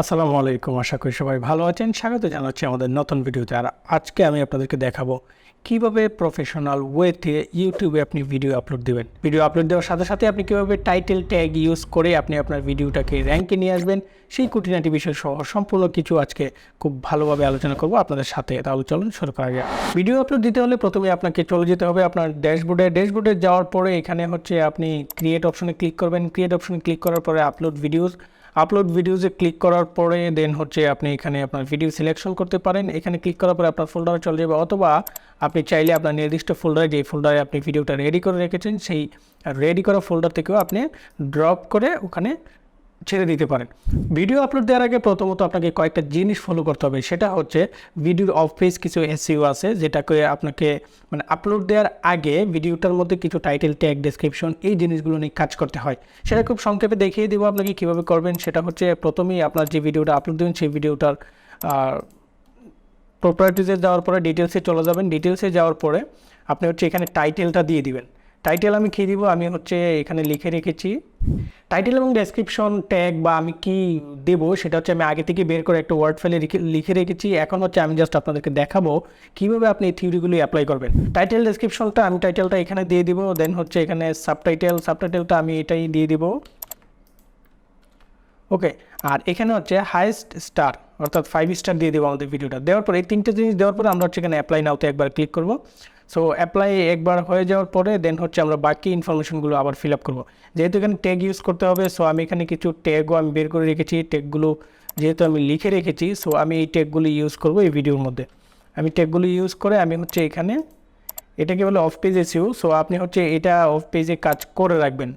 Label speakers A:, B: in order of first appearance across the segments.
A: আসসালামু আলাইকুম, আশা করি সবাই ভালো আছেন। স্বাগত জানাচ্ছি আমাদের নতুন ভিডিওতে। আর আজকে আমি আপনাদেরকে দেখাবো কীভাবে প্রফেশনাল ওয়েতে ইউটিউবে আপনি ভিডিও আপলোড দেবেন। ভিডিও আপলোড দেওয়ার সাথে সাথে আপনি কীভাবে টাইটেল ট্যাগ ইউজ করে আপনি আপনার ভিডিওটাকে র্যাঙ্কে নিয়ে আসবেন, সেই কুটিনাটি বিষয় সহ সম্পূর্ণ কিছু আজকে খুব ভালোভাবে আলোচনা করব আপনাদের সাথে। তাহলে চলুন শুরু করা যায় ভিডিও আপলোড দিতে হলে প্রথমে আপনাকে চলে যেতে হবে আপনার ড্যাশবোর্ডে ড্যাশবোর্ডে যাওয়ার পরে এখানে হচ্ছে আপনি ক্রিয়েট অপশনে ক্লিক করবেন। ক্রিয়েট অপশনে ক্লিক করার পরে আপলোড ভিডিওস আপলোড ভিডিওসে ক্লিক করার পরে দেন হচ্ছে আপনি এখানে আপনার ভিডিও সিলেকশন করতে পারেন। এখানে ক্লিক করার পরে আপনার ফোল্ডারে চলে যাবে অথবা আপনি চাইলে আপনার নির্দিষ্ট ফোল্ডারে যে ফোল্ডারে আপনি ভিডিওটা রেডি করে রেখেছেন, সেই রেডি করা ফোল্ডার থেকেও আপনি ড্রপ করে ওখানে ছেড়ে দিতে পারেন। ভিডিও আপলোড দেওয়ার আগে প্রথমত আপনাকে কয়েকটা জিনিস ফলো করতে হবে। সেটা হচ্ছে ভিডিওর অফ পেজ কিছু এসইউ আছে, যেটাকে আপনাকে মানে আপলোড দেওয়ার আগে ভিডিওটার মধ্যে কিছু টাইটেল ট্যাগ ডেসক্রিপশন এই জিনিসগুলো নিয়ে কাজ করতে হয়। সেটা খুব সংক্ষেপে দেখিয়ে দেবো আপনাকে কীভাবে করবেন। সেটা হচ্ছে প্রথমেই আপনার যে ভিডিওটা আপলোড দেবেন, সেই ভিডিওটার প্রপার্টিজে যাওয়ার পরে ডিটেলসে চলে যাবেন। ডিটেলসে যাওয়ার পরে আপনি হচ্ছে এখানে টাইটেলটা দিয়ে দিবেন। টাইটেল আমি খেয়ে দিব? আমি হচ্ছে এখানে লিখে রেখেছি। টাইটেল এবং ডেসক্রিপশন ট্যাগ বা আমি কি দেব সেটা হচ্ছে আমি আগে থেকে বের করে একটা ওয়ার্ড ফাইলে লিখে রেখেছি। এখন হচ্ছে আমি জাস্ট আপনাদেরকে দেখাবো কীভাবে আপনি এই থিওরিগুলি অ্যাপ্লাই করবেন। টাইটেল ডেসক্রিপশনটা আমি টাইটেলটা এখানে দিয়ে দিব দেন হচ্ছে এখানে সাবটাইটেল সাবটাইটেলটা আমি এটাই দিয়ে দিব। ওকে আর এখানে হচ্ছে হাইয়েস্ট স্টার অর্থাৎ ফাইভ স্টার দিয়ে দেবো আমাদের ভিডিওটা দেওয়ার পরে এই তিনটে জিনিস দেওয়ার পরে আমরা হচ্ছে এখানে অ্যাপ্লাই নাওতে একবার ক্লিক করব। সো অ্যাপ্লাই একবার হয়ে যাওয়ার পরে দেন হচ্ছে আমরা বাকি ইনফরমেশনগুলো আবার ফিল আপ করব। যেহেতু এখানে ট্যাগ ইউজ করতে হবে সো আমি এখানে কিছু ট্যাগও আমি বের করে রেখেছি। ট্যাগগুলো যেহেতু আমি লিখে রেখেছি সো আমি এই ট্যাগগুলো ইউজ করব এই ভিডিওর মধ্যে। আমি ট্যাগগুলো ইউজ করে আমি হচ্ছে এখানে, এটাকে বলে অফ পেজ এসিউ সো আপনি হচ্ছে এটা অফ পেজে কাজ করে রাখবেন।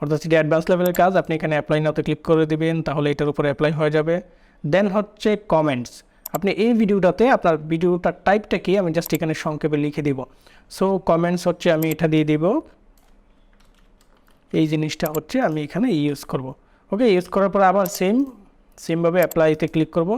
A: অর্থাৎ সেটা অ্যাডভান্স লেভেলের কাজ, আপনি এখানে অ্যাপ্লাই নাওতে ক্লিক করে দেবেন, তাহলে এটার উপরে অ্যাপ্লাই হয়ে যাবে। দেন হচ্ছে কমেন্টস আপনি এই ভিডিওটাতে আপনার ভিডিওটার টাইপটা কি আমি জাস্ট এখানে সংক্ষেপে লিখে দিব। সো কমেন্টস হচ্ছে আমি এটা দিয়ে দিব। এই জিনিসটা হচ্ছে আমি এখানে ইউজ করব। ওকে ইউজ করার পরে আবার সেম সেমভাবে অ্যাপ্লাইতে ক্লিক করব।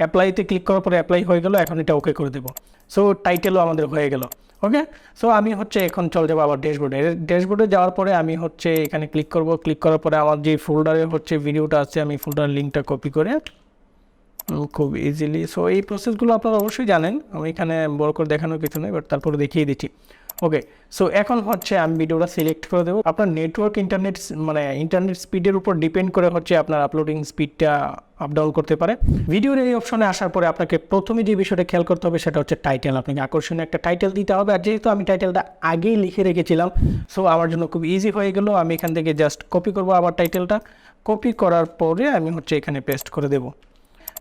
A: অ্যাপ্লাইতে ক্লিক করার পরে অ্যাপ্লাই হয়ে গেল, এখন এটা ওকে করে দেবো। সো টাইটেলও আমাদের হয়ে গেল। ওকে সো আমি হচ্ছে এখন চলে যাব আবার ড্যাশবোর্ডে ড্যাশবোর্ডে যাওয়ার পরে আমি হচ্ছে এখানে ক্লিক করব। ক্লিক করার পরে আমার যে ফোল্ডারে হচ্ছে ভিডিওটা আছে, আমি ফোল্ডার লিঙ্কটা কপি করে খুব ইজিলি সো এই প্রসেসগুলো আপনারা অবশ্যই জানেন। আমি এখানে বড় করে দেখানোর কিছু নেই বাট তারপরে দেখিয়ে দিচ্ছি। ওকে সো এখন হচ্ছে আমি ভিডিওটা সিলেক্ট করে দেবো। আপনার নেটওয়ার্ক ইন্টারনেট মানে ইন্টারনেট স্পিডের উপর ডিপেন্ড করে হচ্ছে আপনার আপলোডিং স্পিডটা আপ ডাউন করতে পারে। ভিডিওর এই অপশনে আসার পরে আপনাকে প্রথমে যে বিষয়টা খেয়াল করতে হবে সেটা হচ্ছে টাইটেল আপনাকে আকর্ষণীয় একটা টাইটেল দিতে হবে। আর যেহেতু আমি টাইটেলটা আগেই লিখে রেখেছিলাম সো আমার জন্য খুব ইজি হয়ে গেল। আমি এখান থেকে জাস্ট কপি করব আবার টাইটেলটা কপি করার পরে আমি হচ্ছে এখানে পেস্ট করে দেবো।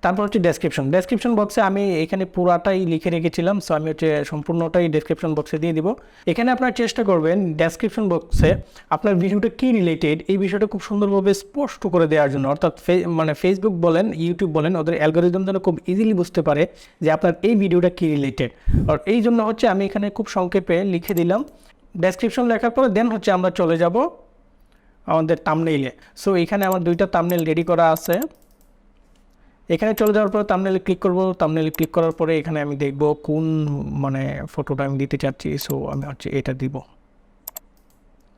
A: তারপর হচ্ছে ডেসক্রিপশন ডেসক্রিপশন বক্সে আমি এখানে পুরাটাই লিখে রেখেছিলাম সো আমি হচ্ছে সম্পূর্ণটাই ডেসক্রিপশন বক্সে দিয়ে দিব। এখানে আপনার চেষ্টা করবেন ডেসক্রিপশন বক্সে আপনার ভিডিওটা কী রিলেটেড এই বিষয়টা খুব সুন্দরভাবে স্পষ্ট করে দেওয়ার জন্য। অর্থাৎ মানে ফেসবুক বলেন ইউটিউব বলেন, ওদের অ্যালগোরিদম যেন খুব ইজিলি বুঝতে পারে যে আপনার এই ভিডিওটা কী রিলেটেড আর এই জন্য হচ্ছে আমি এখানে খুব সংক্ষেপে লিখে দিলাম। ডেসক্রিপশন লেখার পরে দেন হচ্ছে আমরা চলে যাব আমাদের তামনেইলে সো এখানে আমার দুইটা তামনেল রেডি করা আছে। এখানে চলে যাওয়ার পরে তামনেলে ক্লিক করব। তামনেলে ক্লিক করার পরে এখানে আমি দেখব কোন মানে ফটোটা আমি দিতে চাচ্ছি। সো আমি হচ্ছে এটা দিব।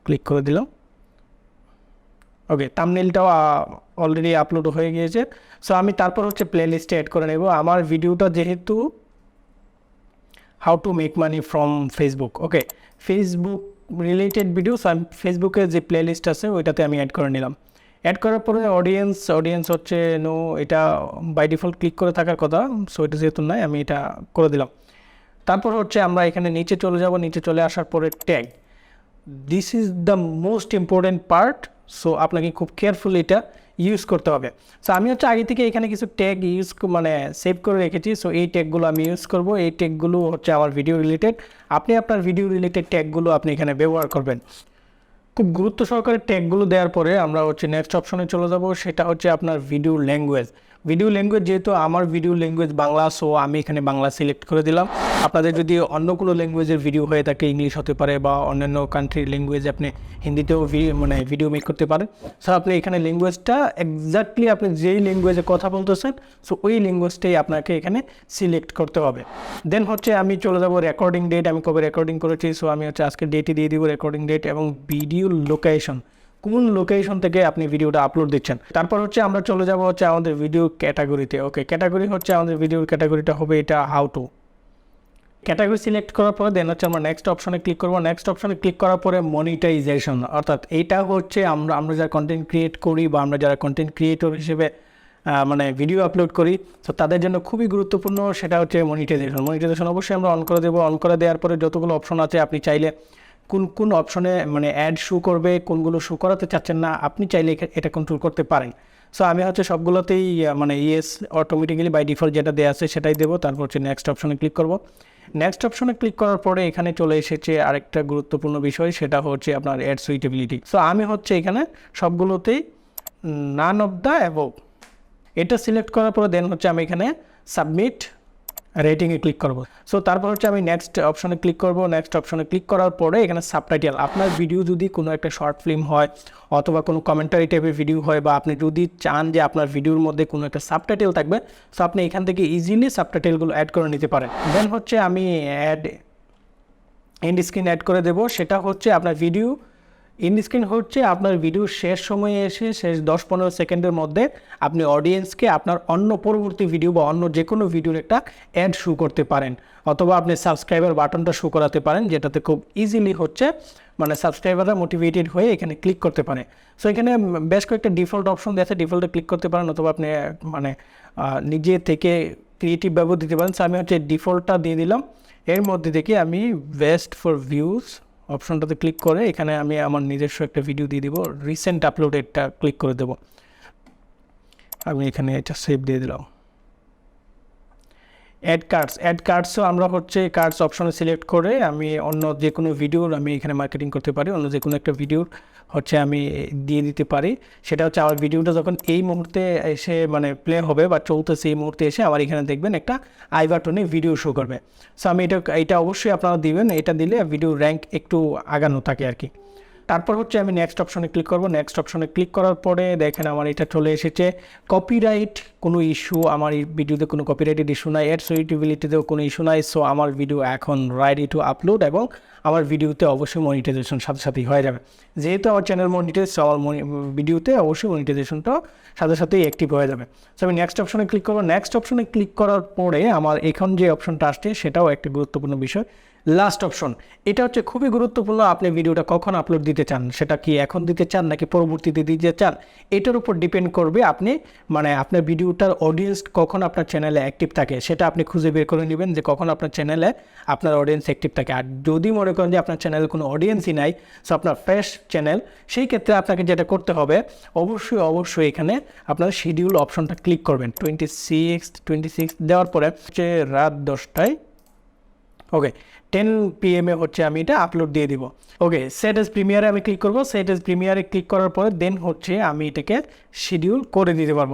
A: ক্লিক করে দিলাম। ওকে তামনেলটাও অলরেডি আপলোড হয়ে গিয়েছে। সো আমি তারপর হচ্ছে প্লে লিস্টে অ্যাড করে নেব। আমার ভিডিওটা যেহেতু how to make money from Facebook okay Facebook related videos আমি ফেসবুকে যে প্লে লিস্ট আছে, ওইটাতে আমি অ্যাড করে নিলাম। অ্যাড করার পরে অডিয়েন্স অডিয়েন্স হচ্ছে নো এটা বাই ডিফল্ট ক্লিক করে থাকার কথা সো এটা যেহেতু নাই, আমি এটা করে দিলাম। তারপর হচ্ছে আমরা এখানে নিচে চলে যাব, নিচে চলে আসার পরে tag this is the most important part so আপনাকে খুব কেয়ারফুল এটা ইউজ করতে হবে। সো আমি হচ্ছে আগে থেকে এখানে কিছু ট্যাগ ইউজ মানে সেভ করে রেখেছি সো এই ট্যাগগুলো আমি ইউজ করব। এই ট্যাগগুলো হচ্ছে আমার ভিডিও রিলেটেড আপনি আপনার ভিডিও রিলেটেড ট্যাগগুলো আপনি এখানে ব্যবহার করবেন। খুব গুরুত্ব সহকারে ট্যাগগুলো দেওয়ার পরে আমরা হচ্ছে নেক্সট অপশনে চলে যাব। সেটা হচ্ছে আপনার ভিডিও ল্যাঙ্গুয়েজ ভিডিও ল্যাঙ্গুয়েজ যেহেতু আমার ভিডিও ল্যাঙ্গুয়েজ বাংলা সো আমি এখানে বাংলা সিলেক্ট করে দিলাম। আপনাদের যদি অন্য কোনো ল্যাঙ্গুয়েজের ভিডিও হয়ে থাকে ইংলিশ হতে পারে বা অন্যান্য কান্ট্রির ল্যাঙ্গুয়েজে আপনি হিন্দিতেও মানে ভিডিও মেক করতে পারেন। সো আপনি এখানে ল্যাঙ্গুয়েজটা এক্স্যাক্টলি আপনি যেই ল্যাঙ্গুয়েজে কথা বলতেছেন সো ওই ল্যাঙ্গুয়েজটাই আপনাকে এখানে সিলেক্ট করতে হবে। দেন হচ্ছে আমি চলে যাব রেকর্ডিং ডেট আমি কবে রেকর্ডিং করেছি সো আমি হচ্ছে আজকে ডেটই দিয়ে দিব রেকর্ডিং ডেট এবং ভিডিও লোকেশন কোন লোকেশন থেকে আপনি ভিডিওটা আপলোড দিচ্ছেন? তারপর হচ্ছে আমরা চলে যাব হচ্ছে আমাদের ভিডিও ক্যাটাগরিতে ওকে ক্যাটাগরি হচ্ছে আমাদের ভিডিওর ক্যাটাগরিটা হবে এটা হাউ টু ক্যাটাগরি সিলেক্ট করার পরে দেন হচ্ছে আমরা নেক্সট অপশনে ক্লিক করব। নেক্সট অপশনে ক্লিক করার পরে মনিটাইজেশন অর্থাৎ এইটা হচ্ছে আমরা আমরা যারা কন্টেন্ট ক্রিয়েট করি বা আমরা যারা কন্টেন্ট ক্রিয়েটর হিসেবে মানে ভিডিও আপলোড করি, তো তাদের জন্য খুবই গুরুত্বপূর্ণ সেটা হচ্ছে মনিটাইজেশন মনিটাইজেশন অবশ্যই আমরা অন করে দেবো। অন করে দেওয়ার পরে যতগুলো অপশন আছে, আপনি চাইলে কোন কোন অপশনে মানে অ্যাড শু করবে, কোনগুলো শু করাতে চাচ্ছেন না, আপনি চাইলে এটা কন্ট্রোল করতে পারেন। সো আমি হচ্ছে সবগুলোতেই মানে ইয়েস অটোমেটিক্যালি বাই ডিফল্ট যেটা দেওয়া আছে সেটাই দেবো, তারপর হচ্ছে নেক্সট অপশনে ক্লিক করব। নেক্সট অপশনে ক্লিক করার পরে এখানে চলে এসেছে আরেকটা গুরুত্বপূর্ণ বিষয়, সেটা হচ্ছে আপনার অ্যাড সুইটেবিলিটি সো আমি হচ্ছে এখানে সবগুলোতেই নান অফ দ্য অ্যাবভ এটা সিলেক্ট করার পরে দেন হচ্ছে আমি এখানে সাবমিট রেটিংয়ে ক্লিক করব। সো তারপর হচ্ছে আমি নেক্সট অপশনে ক্লিক করব। নেক্সট অপশনে ক্লিক করার পরে এখানে সাবটাইটেল আপনার ভিডিও যদি কোনো একটা শর্ট ফিল্ম হয়, অথবা কোনো কমেন্টারি টাইপের ভিডিও হয়, বা আপনি যদি চান যে আপনার ভিডিওর মধ্যে কোনো একটা সাবটাইটেল থাকবে সো আপনি এখান থেকে ইজিলি সাবটাইটেলগুলো অ্যাড করে নিতে পারেন। দেন হচ্ছে আমি অ্যাড এন্ড স্ক্রিন অ্যাড করে দেবো। সেটা হচ্ছে আপনার ভিডিও এন্ড স্ক্রিন হচ্ছে আপনার ভিডিও শেষ সময়ে এসে শেষ দশ পনেরো সেকেন্ডের মধ্যে আপনি অডিয়েন্সকে আপনার অন্য পরবর্তী ভিডিও বা অন্য যে কোনো ভিডিওর একটা অ্যাড শু করতে পারেন। অথবা আপনি সাবস্ক্রাইবার বাটনটা শু করাতে পারেন, যেটাতে খুব ইজিলি হচ্ছে মানে সাবস্ক্রাইবাররা মোটিভেটেড হয়ে এখানে ক্লিক করতে পারে। সো এখানে বেশ কয়েকটা ডিফল্ট অপশন আছে ডিফল্টে ক্লিক করতে পারেন অথবা আপনি মানে নিজে থেকে ক্রিয়েটিভ ব্যবহার দিতে পারেন। সো আমি হচ্ছে ডিফল্টটা দিয়ে দিলাম। এর মধ্যে থেকে আমি বেস্ট ফর ভিউজ অপশনটাতে ক্লিক করে এখানে আমি আমার নিজস্ব একটা ভিডিও দিয়ে দিব। রিসেন্ট আপলোডেডটা ক্লিক করে দেবো। আমি এখানে এটা সেভ দিয়ে দিলাম। অ্যাড কার্ডস অ্যাড কার্ডসও আমরা হচ্ছে কার্ডস অপশনে সিলেক্ট করে আমি অন্য যে কোনো ভিডিওর আমি এখানে মার্কেটিং করতে পারি, অন্য যে কোনো একটা ভিডিওর হচ্ছে আমি দিয়ে দিতে পারি। সেটা হচ্ছে আমার ভিডিওটা যখন এই মুহূর্তে এসে মানে প্লে হবে বা চলতেছে এই মুহূর্তে এসে আমার এখানে দেখবেন একটা আই বাটনে ভিডিও শো করবে। সো আমি এটা এটা অবশ্যই আপনারা দিবেন, এটা দিলে ভিডিও র্যাঙ্ক একটু আগানো থাকে আর কি তারপর হচ্ছে আমি নেক্সট অপশনে ক্লিক করব। নেক্সট অপশনে ক্লিক করার পরে দেখেন আমার এটা চলে এসেছে। কপিরাইট কোনো ইস্যু আমার এই ভিডিওতে কোনো কপিরাইটেড ইস্যু নাই। এর সুইটেবিলিটিতেও কোনো ইস্যু নাই। সো আমার ভিডিও এখন রাইডি টু আপলোড এবং আমার ভিডিওতে অবশ্যই মনিটাইজেশন সাথে সাথেই হয়ে যাবে। যেহেতু আমার চ্যানেল মনিটাইজ আমার ভিডিওতে অবশ্যই মনিটাইজেশনটাও সাথে সাথেই অ্যাক্টিভ হয়ে যাবে। সো আমি নেক্সট অপশনে ক্লিক করব। নেক্সট অপশনে ক্লিক করার পরে আমার এখন যে অপশনটা আসছে, সেটাও একটা গুরুত্বপূর্ণ বিষয়। লাস্ট অপশন এটা হচ্ছে খুবই গুরুত্বপূর্ণ, আপনি ভিডিওটা কখন আপলোড দিতে চান? সেটা কি এখন দিতে চান নাকি পরবর্তীতে দিতে চান? এটার উপর ডিপেন্ড করবে আপনি মানে আপনার ভিডিওটার অডিয়েন্স কখন আপনার চ্যানেলে অ্যাক্টিভ থাকে, সেটা আপনি খুঁজে বের করে নেবেন যে কখন আপনার চ্যানেলে আপনার অডিয়েন্স অ্যাক্টিভ থাকে। আর যদি মনে করেন যে আপনার চ্যানেলে কোনো অডিয়েন্সই নাই সো আপনার ফ্রেশ চ্যানেল সেই ক্ষেত্রে আপনাকে যেটা করতে হবে, অবশ্যই অবশ্যই এখানে আপনার শিডিউল অপশনটা ক্লিক করবেন। টোয়েন্টি সিক্স টোয়েন্টি সিক্স দেওয়ার পরে হচ্ছে রাত দশটায় ওকে টেন পিএমে হচ্ছে আমি এটা আপলোড দিয়ে দিব। ওকে সেট এস প্রিমিয়ারে আমি ক্লিক করব। সেট এস প্রিমিয়ারে ক্লিক করার পরে দেন হচ্ছে আমি এটাকে শিডিউল করে দিতে পারব।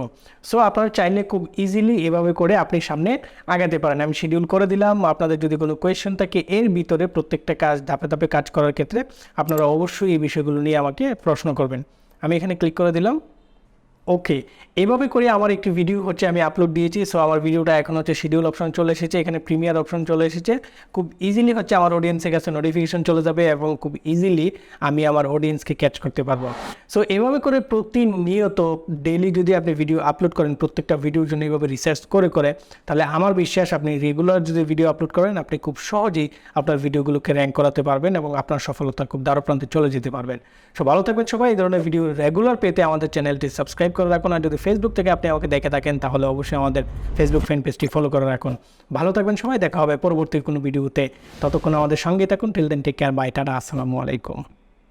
A: সো আপনারা চাইলে খুব ইজিলি এভাবে করে আপনি সামনে আগাতে পারেন। আমি শিডিউল করে দিলাম। আপনাদের যদি কোনো কোয়েশ্চেন থাকে, এর ভিতরে প্রত্যেকটা কাজ ধাপে ধাপে কাজ করার ক্ষেত্রে আপনারা অবশ্যই এই বিষয়গুলো নিয়ে আমাকে প্রশ্ন করবেন। আমি এখানে ক্লিক করে দিলাম। ওকে এভাবে করে আমার একটি ভিডিও হচ্ছে আমি আপলোড দিয়েছি। সো আমার ভিডিওটা এখন হচ্ছে শিডিউল অপশন চলে এসেছে, এখানে প্রিমিয়ার অপশন চলে এসেছে। খুব ইজিলি হচ্ছে আমার অডিয়েন্সের কাছে নোটিফিকেশন চলে যাবে এবং খুব ইজিলি আমি আমার অডিয়েন্সকে ক্যাচ করতে পারব। সো এভাবে করে প্রতিনিয়ত ডেইলি যদি আপনি ভিডিও আপলোড করেন, প্রত্যেকটা ভিডিওর জন্য এইভাবে রিসার্চ করে করে, তাহলে আমার বিশ্বাস আপনি রেগুলার যদি ভিডিও আপলোড করেন, আপনি খুব সহজেই আপনার ভিডিওগুলোকে র্যাঙ্ক করাতে পারবেন এবং আপনার সফলতা খুব দ্বারপ্রান্তে চলে যেতে পারবেন। সো ভালো থাকবেন সবাই, এই ধরনের ভিডিও রেগুলার পেতে আমাদের চ্যানেলটি সাবস্ক্রাইব করে রাখুন আর যদি ফেসবুক থেকে আপনি আমাকে দেখে থাকেন, তাহলে অবশ্যই আমাদের ফেসবুক ফ্রেন্ড পেজটি ফলো করে রাখুন। ভালো থাকবেন সবাই, দেখা হবে পরবর্তী কোনো ভিডিওতে ততক্ষণ আমাদের সঙ্গে থাকুন। Till then take care bye tata, আসসালামু আলাইকুম।